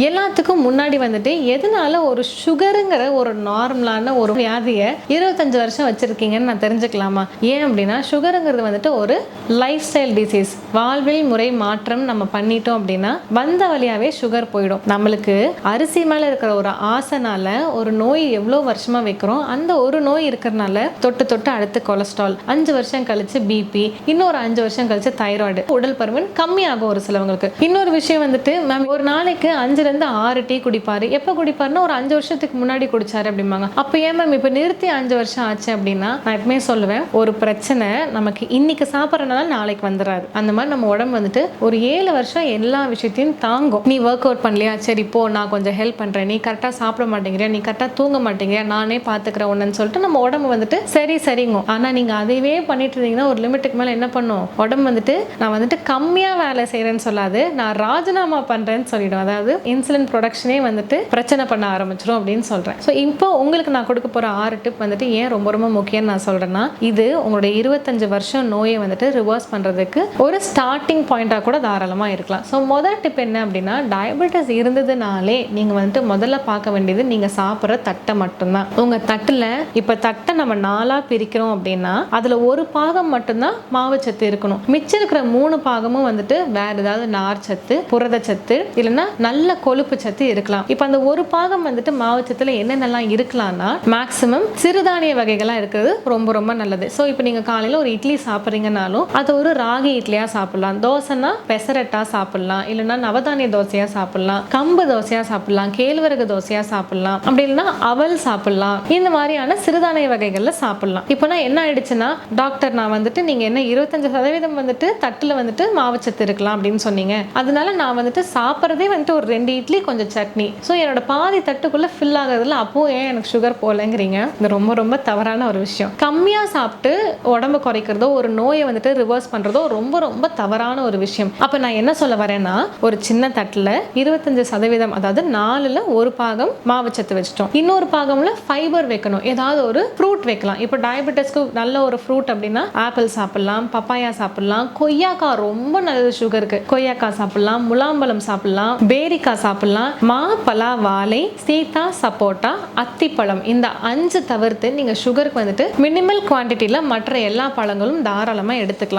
எல்லாத்துக்கும் முன்னாடி வந்துட்டு எதனால ஒரு சுகருங்கிற ஒரு நார்மலான ஒரு வியாதியை இருபத்தஞ்சு வருஷம் வச்சிருக்கீங்கன்னு நான் தெரிஞ்சுக்கலாமா? ஏன் அப்படின்னா சுகருங்கிறது வந்துட்டு ஒரு லைஃப் ஸ்டைல் டிசீஸ் வாழ்வில் முறை மாற்றம் நம்ம பண்ணிட்டோம் அப்படின்னா வந்த வழியாவே சுகர் போயிடும். நம்மளுக்கு அரிசி மேல இருக்கிற ஒரு ஆசைனால ஒரு நோய் எவ்வளோ வருஷமா வைக்கிறோம் அந்த ஒரு நோய் இருக்கிறனால தொட்டு தொட்டு அடுத்து கொலஸ்ட்ரால் அஞ்சு வருஷம் கழிச்சு பிபி இன்னொரு அஞ்சு வருஷம் கழிச்சு தைராய்டு உடல் பருமன் கம்மியாகும் ஒரு சிலவங்களுக்கு. இன்னொரு விஷயம் வந்துட்டு மேம் ஒரு நாளைக்கு அஞ்சு இருந்து ஆறு டீ குடிப்பாரு. எப்போ குடிப்பாருன்னா ஒரு அஞ்சு வருஷத்துக்கு முன்னாடி குடிச்சாரு அப்படிம்பாங்க. அப்போ ஏன் மேம் இப்போ நிறுத்தி அஞ்சு வருஷம் ஆச்சு அப்படின்னா நான் எப்பவுமே சொல்லுவேன் ஒரு பிரச்சனை நமக்கு இன்னைக்கு சாப்பிட்றதுனால நாளைக்கு வந்துடாது அந்த மாதிரி நம்ம உடம்பு வந்துட்டு ஒரு ஏழு வருஷம் எல்லா விஷயத்தையும் தாங்கும். நீ ஒர்க் அவுட் பண்ணலையா? சரி போ நான் கொஞ்சம் ஹெல்ப் பண்றேன். நீ கரெக்டாக சாப்பிட மாட்டேங்கிறியா நீ கரெக்டாக தூங்க மாட்டேங்கிறியா நானே பார்த்துக்கிறேன் ஒன்றுன்னு சொல்லிட்டு நம்ம உடம்பு வந்துட்டு சரி சரிங்க ஆனால் நீங்கள் அதையவே பண்ணிட்டு இருந்தீங்கன்னா ஒரு லிமிட்டுக்கு மேலே என்ன பண்ணும்? உடம்பு வந்துட்டு நான் வந்துட்டு கம்மியாக வேலை செய்கிறேன்னு சொல்லாது நான் ராஜினாமா பண்ணுறேன்னு சொல்லிடும். அதாவது இன்சுலின் ப்ரொடக்ஷனே வந்துட்டு பிரச்சனை பண்ண ஆரம்பிச்சிடும் அப்படின்னு சொல்கிறேன் ஸோ இப்போ உங்களுக்கு நான் கொடுக்க போகிற ஆறு டிப் வந்துட்டு ஏன் ரொம்ப ரொம்ப முக்கியம்னு நான் சொல்கிறேன்னா இது உங்களுடைய இருபத்தஞ்சு வருஷம் நோயை வந்துட்டு ரிவர்ஸ் பண்ணுறதுக்கு ஒரு ஸ்டார்டிங் பாயிண்ட்டாக கூட தாராளமாக இருக்கலாம். ஸோ முதல் டிப் என்ன அப்படின்னா டயபெட்டிஸ் இருந்ததுனாலே நீங்கள் வந்துட்டு முதல்ல பார்க்க வேண்டியது நீங்கள் சாப்பிட்ற தட்டை மட்டும்தான். உங்கள் தட்டில் இப்போ தட்டை நம்ம நாலாக பிரிக்கிறோம் அப்படின்னா அதில் ஒரு பாகம் மட்டும்தான் மாவுச்சத்து இருக்கணும். மிச்சம் இருக்கிற மூணு பாகமும் வந்துட்டு வேறு ஏதாவது நார் சத்து புரதச்சத்து இல்லைன்னா நல்ல கொழுப்பு சத்து இருக்கலாம். இப்போ அந்த ஒரு பாகம் வந்துட்டு மாவுச்சத்தில் என்னென்னலாம் இருக்கலாம்னா மேக்ஸிமம் சிறுதானிய வகைகளாக இருக்கிறது ரொம்ப ரொம்ப நல்லது. ஸோ இப்போ நீங்கள் காலையில் ஒரு இட்லி சாப்பிட்றீங்கனாலும் அது ஒரு ராகி இட்லியாக சாப்பிட்லாம். தோசைனா பெசரட்டாக சாப்பிட்லாம். இல்லைன்னா நவதானிய தோசையாக சாப்பிட்லாம். கம்பு தோசையாக சாப்பிட்லாம். கேழ்வரகு தோசையாக சாப்பிட்லாம். அப்படி இல்லைன்னா அவல் சாப்பிட்லாம். இந்த மாதிரியான சிறுதானிய வகைகளில் சாப்பிட்லாம். இப்போ நான் என்ன ஆயிடுச்சுன்னா டாக்டர் நான் வந்துட்டு நீங்கள் என்ன இருபத்தஞ்சு சதவீதம் வந்துட்டு தட்டில் வந்துட்டு மாவுச்சத்து இருக்கலாம் அப்படின்னு சொன்னீங்க. அதனால நான் வந்துட்டு சாப்பிட்றதே வந்துட்டு ஒரு ரெண்டு இட்லி கொஞ்சம் சட்னி. ஸோ என்னோட பாதி தட்டுக்குள்ளே ஃபில் ஆகிறதுல அப்போது ஏன் எனக்கு சுகர் போகலைங்கிறீங்க? இது ரொம்ப ரொம்ப தவறான ஒரு விஷயம். கம்மியாக சாப்பிட்டு உடம்பு குறைக்கிறதோ ஒரு நோயை வந்துட்டு ரிவர்ஸ் பண்ணுறதோ ரொம்ப ரொம்ப தவறான ஒரு விஷயம். அப்போ நான் என்ன சொல்ல வரேன்னா ஒரு சின்ன தட்டில் இருபத்தஞ்சு சதவீதம் அதாவது நாலில் ஒரு பாகம் மாவுச்சத்து வச்சுட்டோம். இன்னொரு பாகமில் ஃபைபர் வைக்கணும். ஏதாவது ஒரு ஃப்ரூட் வைக்கலாம். இப்போ டயபெட்டிஸ்க்கு நல்ல ஒரு ஃப்ரூட் அப்படின்னா ஆப்பிள் சாப்பிட்லாம் பப்பாயா சாப்பிட்லாம் கொய்யாக்காய் ரொம்ப நல்லது சுகருக்கு கொய்யாக்காய் சாப்பிட்லாம் முலாம்பழம் சாப்பிடலாம் பேரிக்காய் சாப்பிடலாம். மா பலா வாழை சீதா சப்போட்டா அத்திப்பழம். இந்த அஞ்சு தவிர்த்து நீங்கள் சுகருக்கு வந்துட்டு மினிமல் குவான்டிட்டியில் மற்ற எல்லா பழங்களும் தாராளமாக எடுத்துக்கலாம்.